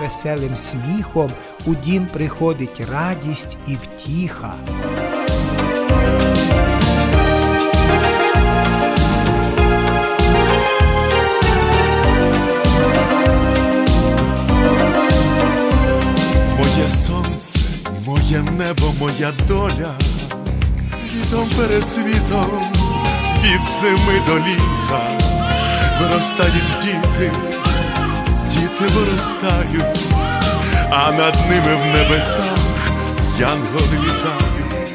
веселим сміхом у дім приходить радість і втіха. Моє сонце, моє небо, моя доля, світом пересвітом від зими до літа виростають діти, діти виростають, а над ними в небесах янголи літають.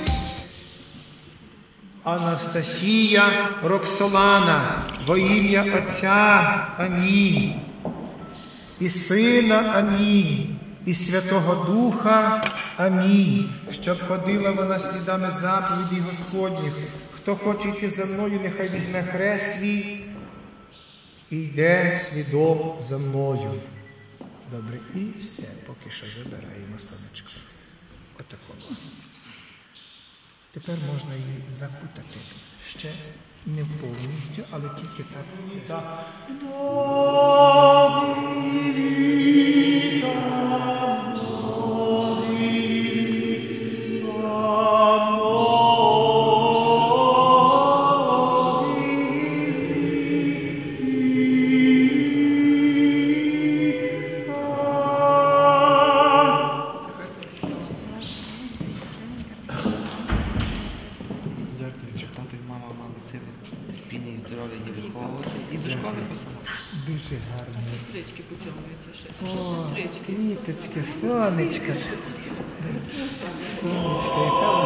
Анастасія Роксолана, во ім'я Отця Амінь, і Сина Амінь, і Святого Духа Амінь, щоб ходила вона слідами заповідей Господніх. Хто хоче йти за мною, нехай візьме хрест свій і йде слідом за мною. Добре, і все, поки що забираємо сонечко. Отакого. Тепер можна її закутати. Ще не повністю, але тільки так. escrita, etiqueta fônica, fonética,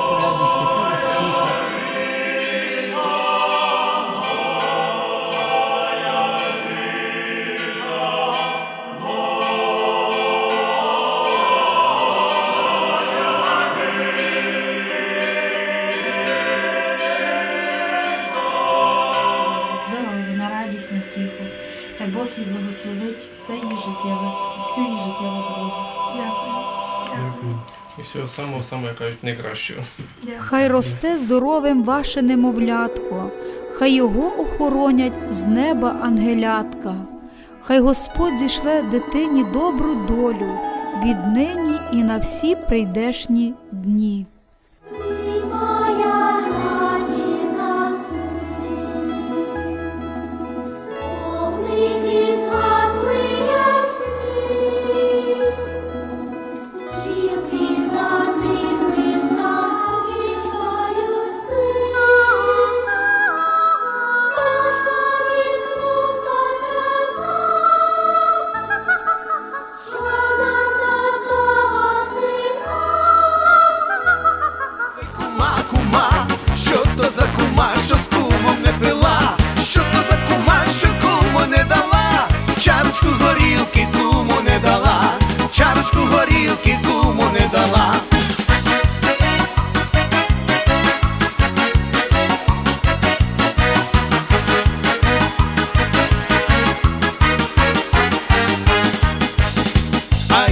всього самого саме кажуть, найкращого. Хай росте здоровим ваше немовлятко, хай його охоронять з неба ангелятка, хай Господь зійшле дитині добру долю віднині і на всі прийдешні дні.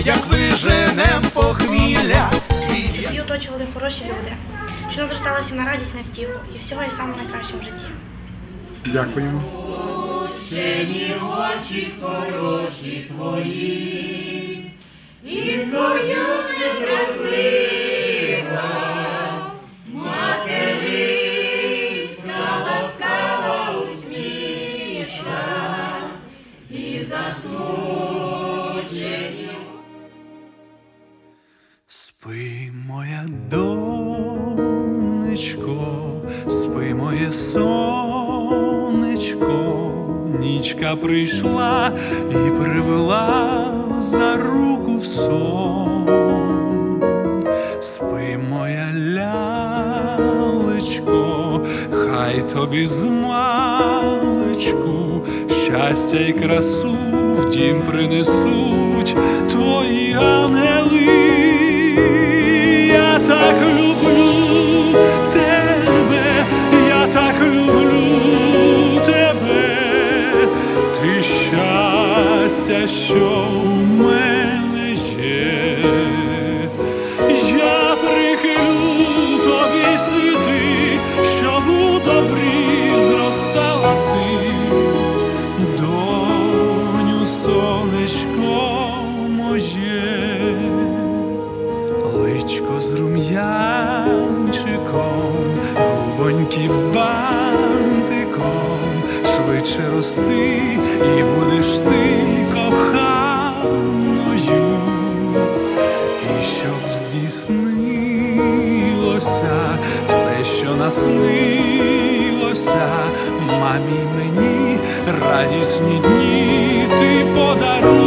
Як виженем похмілля, Її оточували хороші люди, що нам зверталися на радість на стіл і всього і саме найкращого в житті. Дякуємо. Спи, моя донечко, спи, моє сонечко, нічка прийшла і привела за руку в сон. Спи, моя лялечко, хай тобі змалечку, щастя й красу в дім принесуть твої ангели. Янчиком, Грубонькі бантиком, швидше рости, і будеш ти коханою, і щоб здійснилося все, що наснилося, мамі мені радісні дні ти подаруй.